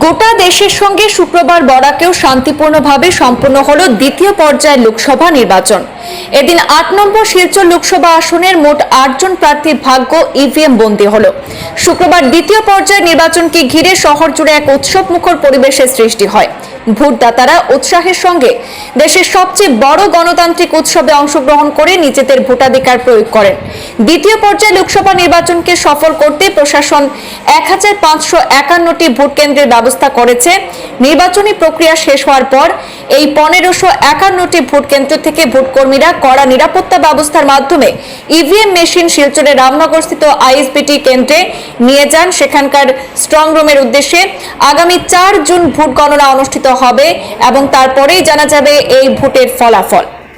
গোটা দেশের সঙ্গে শুক্রবার বরাকেও শান্তিপূর্ণভাবে সম্পন্ন হলো দ্বিতীয় পর্যায়ের লোকসভা নির্বাচন। এদিন আট নম্বর শিলচর লোকসভা আসনের মোট আটজন প্রার্থীর ভাগ্য ইভিএম বন্দী হল। শুক্রবার দ্বিতীয় পর্যায়ের নির্বাচনকে ঘিরে শহর জুড়ে এক উৎসব মুখর পরিবেশের সৃষ্টি হয়। ভোটদাতারা উৎসাহের সঙ্গে দেশের সবচেয়ে বড় গণতান্ত্রিক উৎসবে অংশগ্রহণ করে নিজেদের ভোটাধিকার প্রয়োগ করেন। দ্বিতীয় পর্যায়ে লোকসভা নির্বাচনকে সফল করতে প্রশাসন এক হাজার পাঁচশো একান্নটি ভোট কেন্দ্রের ব্যবস্থা করেছে। নির্বাচনী প্রক্রিয়া শেষ হওয়ার পর এই পনেরোশো একান্নটি ভোট কেন্দ্র থেকে ভোটকর্মীরা কড়া নিরাপত্তা ব্যবস্থার মাধ্যমে ইভিএম মেশিন শিলচরের রামনগরস্থিত আইএসবিটি কেন্দ্রে নিয়ে যান। সেখানকার স্ট্রং রুমের উদ্দেশ্যে আগামী চার জুন ভোট গণনা অনুষ্ঠিত হবে এবং তারপরেই জানা যাবে এই ভোটের ফলাফল।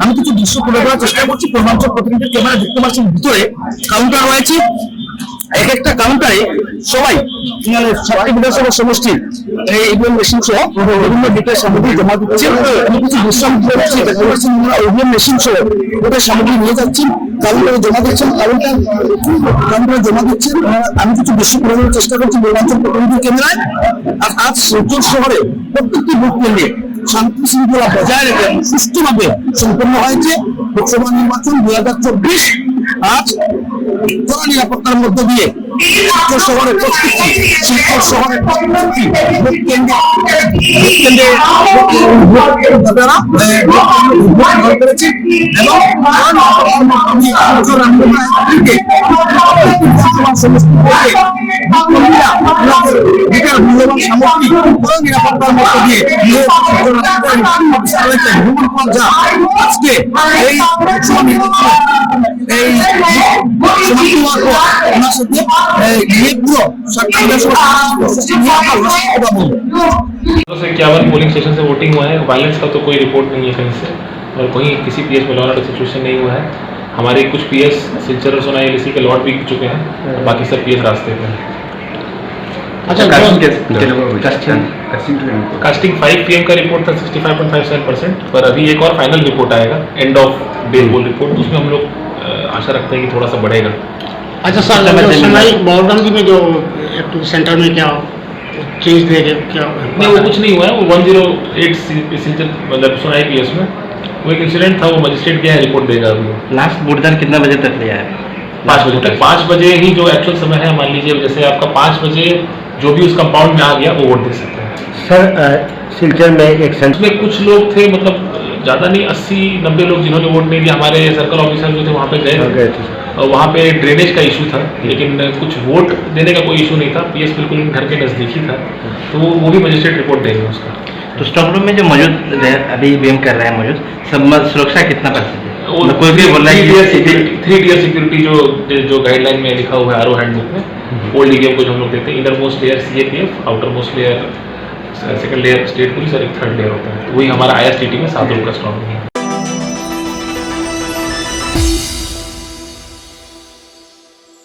আমি কিছু দৃশ্য তুলে ধরার চেষ্টা করছি। পূর্বাঞ্চল প্রতিনিধি ক্যামেরা দেখতে পাচ্ছেন ভিতরে কাউন্টার রয়েছে। এক একটা কাউন্টারে সবাই সবাই মেশিন সামগ্রী জমা দিচ্ছে। আমি কিছু তুলে দেখা যাচ্ছে মেশিন সামগ্রী নিয়ে যাচ্ছেন জমা দিচ্ছেন জমা দিচ্ছেন। আমি কিছু চেষ্টা করছি। আর আজ শিলচর শহরে প্রত্যেকটি বুথ কেন্দ্রে শান্তি শৃঙ্খলা বজায় রেখে সুষ্ঠুভাবে সম্পন্ন হয়েছে লোকসভা নির্বাচন দুই হাজার চব্বিশ। আজ কড়া নিরাপত্তার মধ্য দিয়ে শহরের প্রত্যেকটি শিলচর শহরের প্রত্যেকটি কেন্দ্রে ভোট গ্রহণ করেছে এবং কড়া নিরাপত্তার মধ্য দিয়ে শিলচর রামপুরহাট থেকে প্রত্যেকটি বিধানসভা সমষ্টি থেকে ভোটকর্মীরা ওনাদের ভোটের মূল্যবান সামগ্রী কড়া নিরাপত্তার মধ্য দিয়ে নিয়ে শিলচর রামপুরহাট রয়েছে ভ্রমণ পর্যা আজকে এই লোকসভা নির্বাচনে এই সমাপ্তি হওয়ার পর ওনার সাথে এই নির্দ্র সাতটা বিধানসভা সমষ্টি নিয়ে আমরা কথা বলবো दो सौ इक्यावन पोलिंग स्टेशन से वोटिंग हुआ है वायलेंस का तो कोई रिपोर्ट नहीं है कहीं से और कहीं किसी पीएस में लॉ एंड सिचुएशन नहीं हुआ है हमारे कुछ पीएस सिलचर और सोनाई एलसी के लॉट बिक चुके हैं बाकी सब पीएस रास्ते पे हैं अच्छा कास्टिंग कास्टिंग 5 पीएम का रिपोर्ट था 65.57 परसेंट पर अभी एक और फाइनल रिपोर्ट आएगा end of day poll report उसमें हम लोग आशा रखते हैं कि थोड़ा सा बढ़ेगा। अच्छा सर जो सुनाई बॉर्डर में जो सेंटर में क्या चेंज दे गए क्या नहीं वो कुछ नहीं हुआ है वो 108 सी- सिलचर मतलब सोनाई पीएस में वो एक इंसिडेंट था वो मजिस्ट्रेट गया है रिपोर्ट देगा अभी लास्ट वोटदान कितना बजे तक लिया है पाँच बजे तक पाँच बजे ही जो एक्चुअल समय है मान लीजिए जैसे आपका पाँच बजे जो भी उस कंपाउंड में आ गया वो वोट दे सकते हैं। सर सिलचर में एक सेंटर उसमें कुछ लोग थे मतलब ज़्यादा नहीं अस्सी नब्बे लोग जिन्होंने वोट नहीं दिया। हमारे सर्कल ऑफिसर जो थे वहाँ पे गए। गए थे। और वहाँ पे ड्रेनेज का इशू था लेकिन कुछ वोट देने का कोई इशू नहीं था। पीएस बिल्कुल घर के नज़दीक ही था। तो वो वो भी मजिस्ट्रेट रिपोर्ट देंगे उसका। तो स्ट्रॉन्ग रूम में जो मौजूद अभी ईवीएम कर रहे हैं मौजूद सब सुरक्षा कितना परसेंट है? कोई भी बोल रहा है थ्री टीयर सिक्योरिटी जो जो गाइडलाइन में लिखा हुआ है आर हैंडबुक में ओल्ड ईवीएम को जो हम लोग देते हैं। Inner most layer C A P F outer most layer second layer state police और एक थर्ड लेयर होता है। तो वही हमारा आई एस टी टी में सात लोग का स्ट्रॉन्ग है।